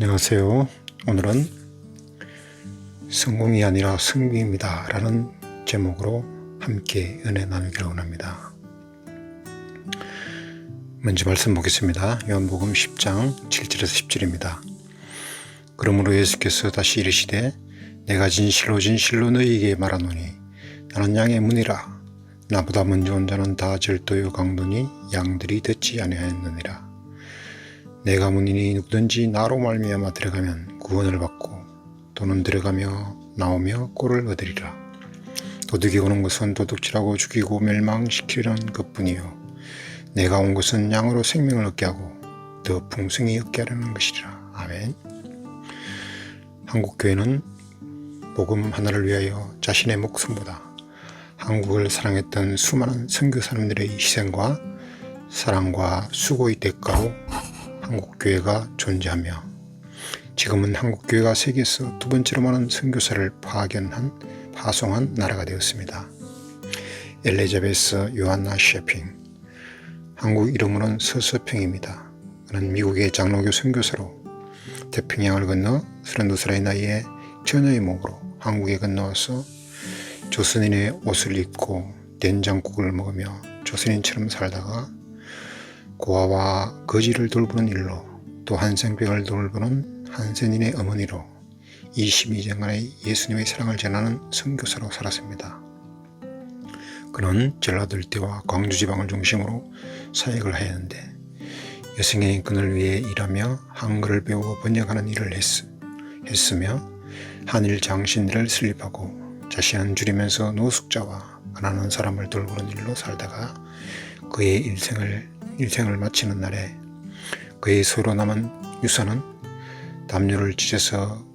안녕하세요. 오늘은 성공이 아니라 승리입니다. 라는 제목으로 함께 은혜 나누기를 원합니다. 먼저 말씀 보겠습니다. 요한복음 10장 7절에서 10절입니다. 그러므로 예수께서 다시 이르시되 내가 진실로 진실로 너희에게 말하노니 나는 양의 문이라 나보다 먼저 온 자는 다 절도요 강도니 양들이 듣지 아니하였느니라. 내 가 문이니 누구든지 나로 말미암아 들어가면 구원을 받고 또는 들어가며 나오며 꼴을 얻으리라. 도둑이 오는 것은 도둑질하고 죽이고 멸망시키려는 것뿐이요 내가 온 것은 양으로 생명을 얻게 하고 더 풍성히 얻게 하려는 것이라. 아멘. 한국 교회는 복음 하나를 위하여 자신의 목숨보다 한국을 사랑했던 수많은 선교사님들의 희생과 사랑과 수고의 대가로 한국교회가 존재하며 지금은 한국교회가 세계에서 두 번째로 많은 선교사를 파견한 파송한 나라가 되었습니다. 엘리자베스 요한나 셰핑 한국 이름으로는 서서평입니다. 그는 미국의 장로교 선교사로 태평양을 건너 32살의 나이에 처녀의 몸으로 한국에 건너와서 조선인의 옷을 입고 된장국을 먹으며 조선인처럼 살다가 고아와 거지를 돌보는 일로 또 한생병을 돌보는 한센인의 어머니로 22년간의 예수님의 사랑을 전하는 선교사로 살았습니다. 그는 전라도 일대와 광주지방을 중심으로 사역을 하였는데 여성의 그를 위해 일하며 한글을 배우고 번역하는 일을 했, 했으며 한일 장신들을 설립하고 자신은 줄이면서 노숙자와 가난한 사람을 돌보는 일로 살다가 그의 일생을 일생을 마치는 날에 그의 소로 남은 유산은 담요를 찢어서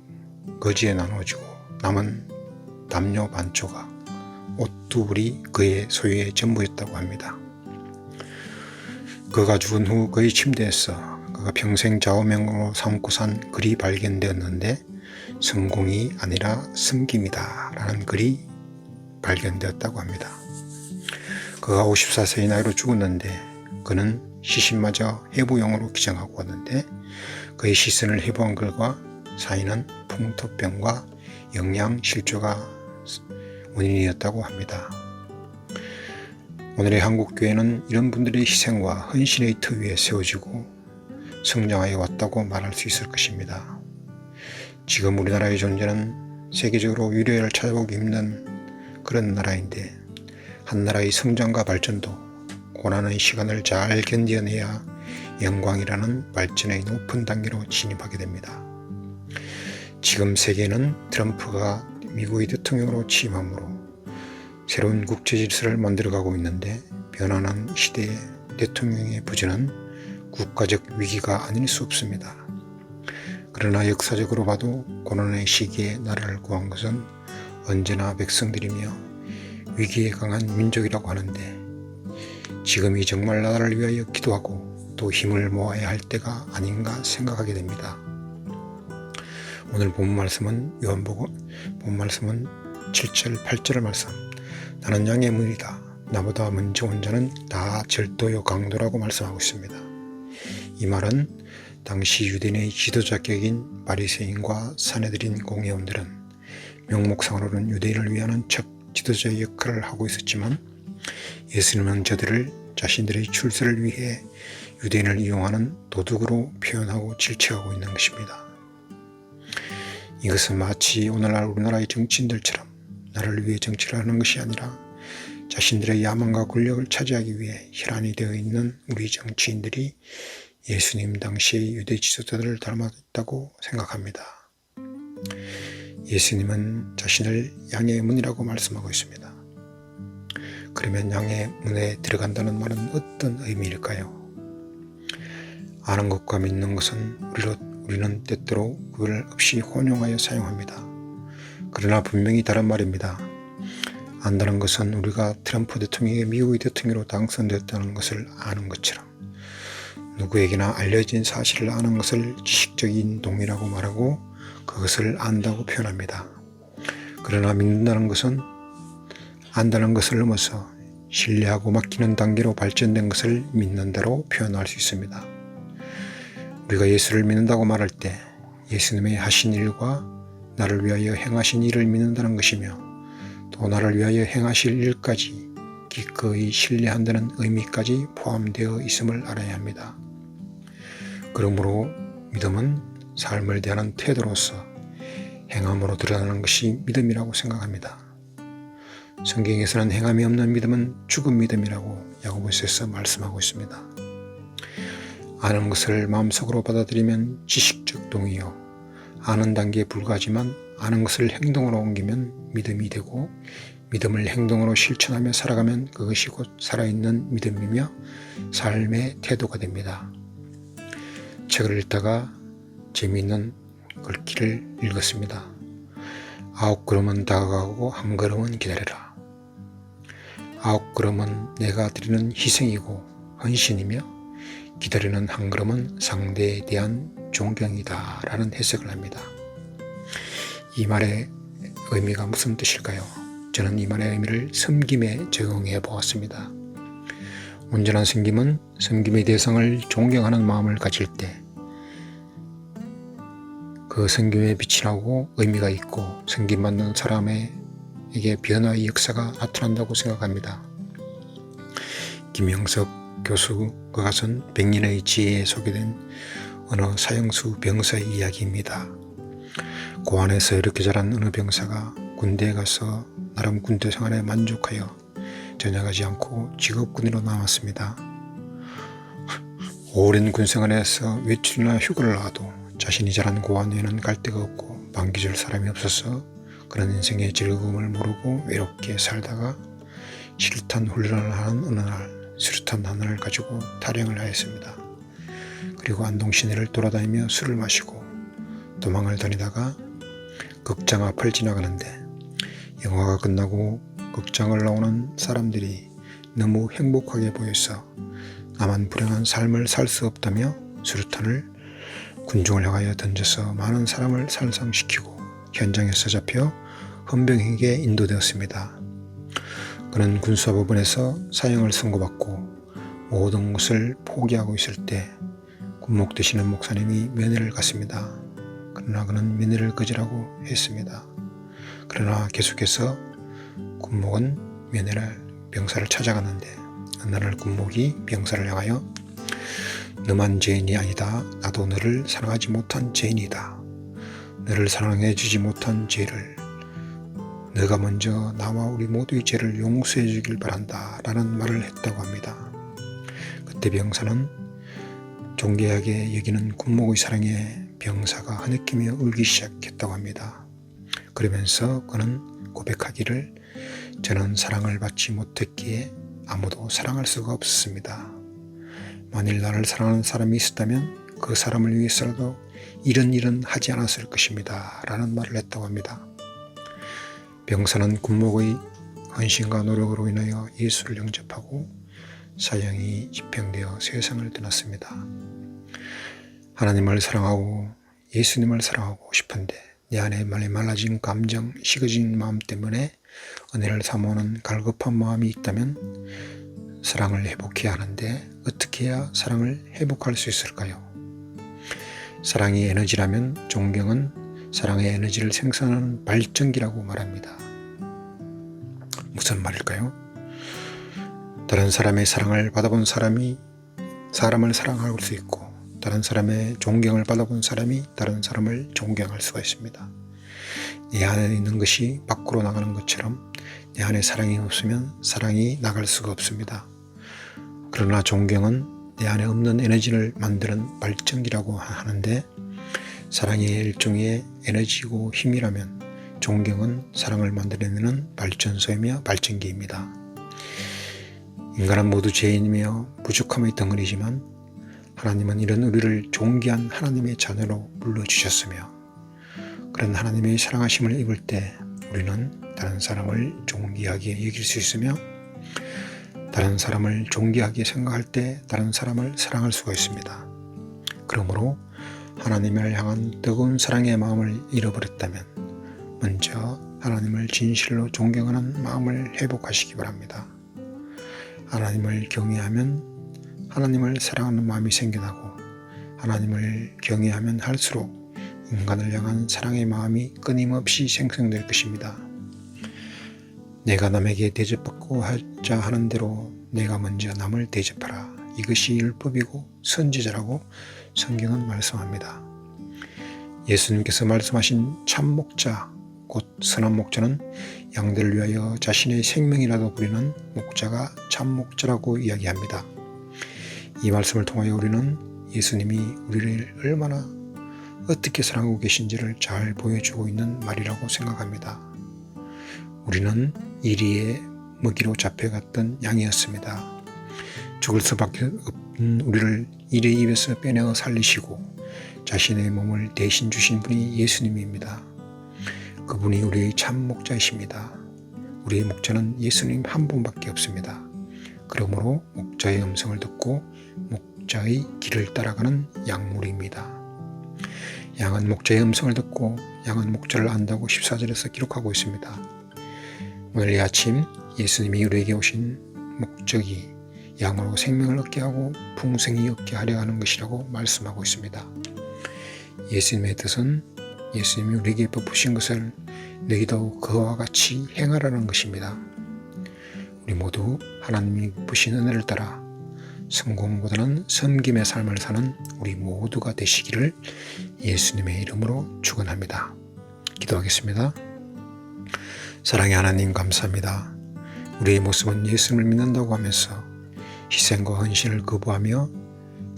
거지에 나누어지고 남은 담요 반 조각, 옷두 불이 그의 소유의 전부였다고 합니다. 그가 죽은 후 그의 침대에서 그가 평생 좌우명으로 삼고 산 글이 발견되었는데 성공이 아니라 섬김이다 라는 글이 발견되었다고 합니다. 그가 54세의 나이로 죽었는데 그는 시신마저 해부용으로 기증하고 왔는데 그의 시선을 해부한 글과 사인은 풍토병과 영양실조가 원인이었다고 합니다. 오늘의 한국교회는 이런 분들의 희생과 헌신의 터 위에 세워지고 성장하여 왔다고 말할 수 있을 것입니다. 지금 우리나라의 존재는 세계적으로 유례를 찾아보기 힘든 그런 나라인데 한 나라의 성장과 발전도 고난의 시간을 잘 견뎌내야 영광이라는 발전의 높은 단계로 진입하게 됩니다. 지금 세계는 트럼프가 미국의 대통령으로 취임함으로 새로운 국제 질서를 만들어가고 있는데 변화는 시대의 대통령의 부재는 국가적 위기가 아닐 수 없습니다. 그러나 역사적으로 봐도 고난의 시기에 나라를 구한 것은 언제나 백성들이며 위기에 강한 민족이라고 하는데 지금이 정말 나라를 위하여 기도하고 또 힘을 모아야 할 때가 아닌가 생각하게 됩니다. 오늘 본 말씀은 요한복음 본 말씀은 7절 8절 말씀 나는 양의 문이다 나보다 먼저 온 자는 다 절도요 강도라고 말씀하고 있습니다. 이 말은 당시 유대인의 지도자격인 바리새인과 사내들인 공회원들은 명목상으로는 유대인을 위하는 첫 지도자의 역할을 하고 있었지만 예수님은 저들을 자신들의 출세를 위해 유대인을 이용하는 도둑으로 표현하고 질책하고 있는 것입니다. 이것은 마치 오늘날 우리나라의 정치인들처럼 나를 위해 정치를 하는 것이 아니라 자신들의 야망과 권력을 차지하기 위해 혈안이 되어 있는 우리 정치인들이 예수님 당시의 유대 지도자들을 닮았다고 생각합니다. 예수님은 자신을 양의 문이라고 말씀하고 있습니다. 그러면 양의 문에 들어간다는 말은 어떤 의미일까요? 아는 것과 믿는 것은 우리로, 우리는 때때로 그걸 없이 혼용하여 사용합니다. 그러나 분명히 다른 말입니다. 안다는 것은 우리가 트럼프 대통령이 미국의 대통령으로 당선되었다는 것을 아는 것처럼 누구에게나 알려진 사실을 아는 것을 지식적인 동의라고 말하고 그것을 안다고 표현합니다. 그러나 믿는다는 것은 안다는 것을 넘어서 신뢰하고 맡기는 단계로 발전된 것을 믿는다로 표현할 수 있습니다. 우리가 예수를 믿는다고 말할 때 예수님의 하신 일과 나를 위하여 행하신 일을 믿는다는 것이며 또 나를 위하여 행하실 일까지 기꺼이 신뢰한다는 의미까지 포함되어 있음을 알아야 합니다. 그러므로 믿음은 삶을 대하는 태도로서 행함으로 드러나는 것이 믿음이라고 생각합니다. 성경에서는 행함이 없는 믿음은 죽은 믿음이라고 야고보서에서 말씀하고 있습니다. 아는 것을 마음속으로 받아들이면 지식적 동의요. 아는 단계에 불과하지만 아는 것을 행동으로 옮기면 믿음이 되고 믿음을 행동으로 실천하며 살아가면 그것이 곧 살아있는 믿음이며 삶의 태도가 됩니다. 책을 읽다가 재미있는 글귀를 읽었습니다. 아홉 걸음은 다가가고 한 걸음은 기다려라. 아홉 걸음은 내가 드리는 희생이고 헌신이며 기다리는 한 걸음은 상대에 대한 존경이다 라는 해석을 합니다. 이 말의 의미가 무슨 뜻일까요? 저는 이 말의 의미를 섬김에 적용해 보았습니다. 온전한 섬김은 섬김의 대상을 존경하는 마음을 가질 때 그 빛이 나고 의미가 있고 섬김받는 사람에게 변화의 역사가 나타난다고 생각합니다. 김영석 교수가 가선 백년의 지혜에 소개된 어느 사형수 병사의 이야기입니다. 고안에서 이렇게 자란 어느 병사가 군대에 가서 나름 군대 생활에 만족하여 전역하지 않고 직업군으로 남았습니다. 오랜 군 생활에서 외출이나 휴가를 나와도 자신이 자란 고아내에는 갈 데가 없고 반겨줄 사람이 없어서 그런 인생의 즐거움을 모르고 외롭게 살다가 실탄 훈련을 하는 어느 날 수류탄 하나를 가지고 탈영을 하였습니다. 그리고 안동 시내를 돌아다니며 술을 마시고 도망을 다니다가 극장 앞을 지나가는데 영화가 끝나고 극장을 나오는 사람들이 너무 행복하게 보여서 나만 불행한 삶을 살 수 없다며 수류탄을 군중을 향하여 던져서 많은 사람을 살상시키고 현장에서 잡혀 헌병에게 인도되었습니다. 그는 군수법원에서 사형을 선고받고 모든 것을 포기하고 있을 때 군목 되시는 목사님이 면회를 갔습니다. 그러나 그는 면회를 거절하고 했습니다. 그러나 계속해서 군목은 면회를 병사를 찾아갔는데 어느 날 군목이 병사를 향하여 너만 죄인이 아니다. 나도 너를 사랑하지 못한 죄인이다. 너를 사랑해 주지 못한 죄를 너가 먼저 나와 우리 모두의 죄를 용서해 주길 바란다. 라는 말을 했다고 합니다. 그때 병사는 존귀하게 여기는 군목의 사랑에 병사가 하느끼며 울기 시작했다고 합니다. 그러면서 그는 고백하기를 저는 사랑을 받지 못했기에 아무도 사랑할 수가 없었습니다. 만일 나를 사랑하는 사람이 있었다면 그 사람을 위해서라도 이런 일은 하지 않았을 것입니다. 라는 말을 했다고 합니다. 병사는 군목의 헌신과 노력으로 인하여 예수를 영접하고 사형이 집행되어 세상을 떠났습니다. 하나님을 사랑하고 예수님을 사랑하고 싶은데 내 안에 말리 말라진 감정, 식어진 마음 때문에 은혜를 사모하는 갈급한 마음이 있다면 사랑을 회복해야 하는데 어떻게 해야 사랑을 회복할 수 있을까요? 사랑이 에너지라면 존경은 사랑의 에너지를 생산하는 발전기라고 말합니다. 무슨 말일까요? 다른 사람의 사랑을 받아본 사람이 사람을 사랑할 수 있고 다른 사람의 존경을 받아본 사람이 다른 사람을 존경할 수가 있습니다. 내 안에 있는 것이 밖으로 나가는 것처럼 내 안에 사랑이 없으면 사랑이 나갈 수가 없습니다. 그러나 존경은 내 안에 없는 에너지를 만드는 발전기라고 하는데 사랑의 일종의 에너지고 힘이라면 존경은 사랑을 만들어내는 발전소이며 발전기입니다. 인간은 모두 죄인이며 부족함의 덩어리지만 하나님은 이런 우리를 존귀한 하나님의 자녀로 불러주셨으며 그런 하나님의 사랑하심을 입을 때 우리는 다른 사람을 존귀하게 여길 수 있으며 다른 사람을 존귀하게 생각할 때 다른 사람을 사랑할 수가 있습니다. 그러므로 하나님을 향한 뜨거운 사랑의 마음을 잃어버렸다면 먼저 하나님을 진실로 존경하는 마음을 회복하시기 바랍니다. 하나님을 경외하면 하나님을 사랑하는 마음이 생겨나고 하나님을 경외하면 할수록 인간을 향한 사랑의 마음이 끊임없이 생성될 것입니다. 내가 남에게 대접받고 하자 하는 대로 내가 먼저 남을 대접하라. 이것이 율법이고 선지자라고 성경은 말씀합니다. 예수님께서 말씀하신 참 목자, 곧 선한 목자는 양들을 위하여 자신의 생명이라도 부리는 목자가 참 목자라고 이야기합니다. 이 말씀을 통하여 우리는 예수님이 우리를 얼마나 어떻게 사랑하고 계신지를 잘 보여주고 있는 말이라고 생각합니다. 우리는 이리의 먹이로 잡혀갔던 양이었습니다. 죽을 수밖에 없는 우리를 이리의 입에서 빼내어 살리시고 자신의 몸을 대신 주신 분이 예수님입니다. 그분이 우리의 참 목자이십니다. 우리의 목자는 예수님 한 분밖에 없습니다. 그러므로 목자의 음성을 듣고 목자의 길을 따라가는 양물입니다. 양은 목자의 음성을 듣고 양은 목자를 안다고 14절에서 기록하고 있습니다. 오늘 이 아침 예수님이 우리에게 오신 목적이 양으로 생명을 얻게 하고 풍성히 얻게 하려 하는 것이라고 말씀하고 있습니다. 예수님의 뜻은 예수님이 우리에게 베푸신 것을 너희도 그와 같이 행하라는 것입니다. 우리 모두 하나님이 부신 은혜를 따라 성공보다는 섬김의 삶을 사는 우리 모두가 되시기를 예수님의 이름으로 축원합니다. 기도하겠습니다. 사랑의 하나님 감사합니다. 우리의 모습은 예수님을 믿는다고 하면서 희생과 헌신을 거부하며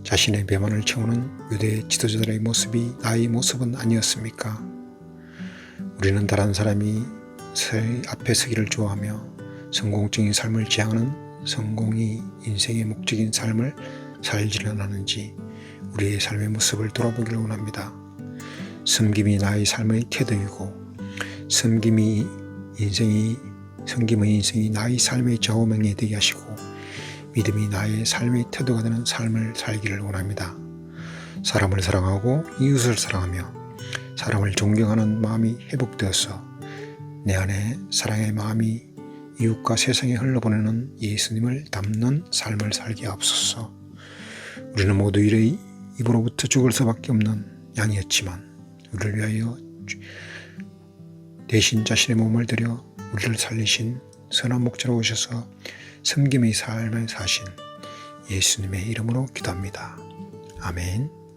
자신의 배만을 채우는 유대 지도자들의 모습이 나의 모습은 아니었습니까? 우리는 다른 사람이 앞에 서기를 좋아하며 성공적인 삶을 지향하는 성공이 인생의 목적인 삶을 살지는 않은지 우리의 삶의 모습을 돌아보기를 원합니다. 섬김이 나의 삶의 태도이고 섬김이 인생이 섬김의 인생이 나의 삶의 좌우명이 되게 하시고 믿음이 나의 삶의 태도가 되는 삶을 살기를 원합니다. 사람을 사랑하고 이웃을 사랑하며 사람을 존경하는 마음이 회복되어서 내 안에 사랑의 마음이 이웃과 세상에 흘러보내는 예수님을 담는 삶을 살게 하옵소서. 우리는 모두 이의 입으로부터 죽을 수밖에 없는 양이었지만 우리를 위하여 대신 자신의 몸을 들여 우리를 살리신 선한 목자로 오셔서 섬김의 삶을 사신 예수님의 이름으로 기도합니다. 아멘.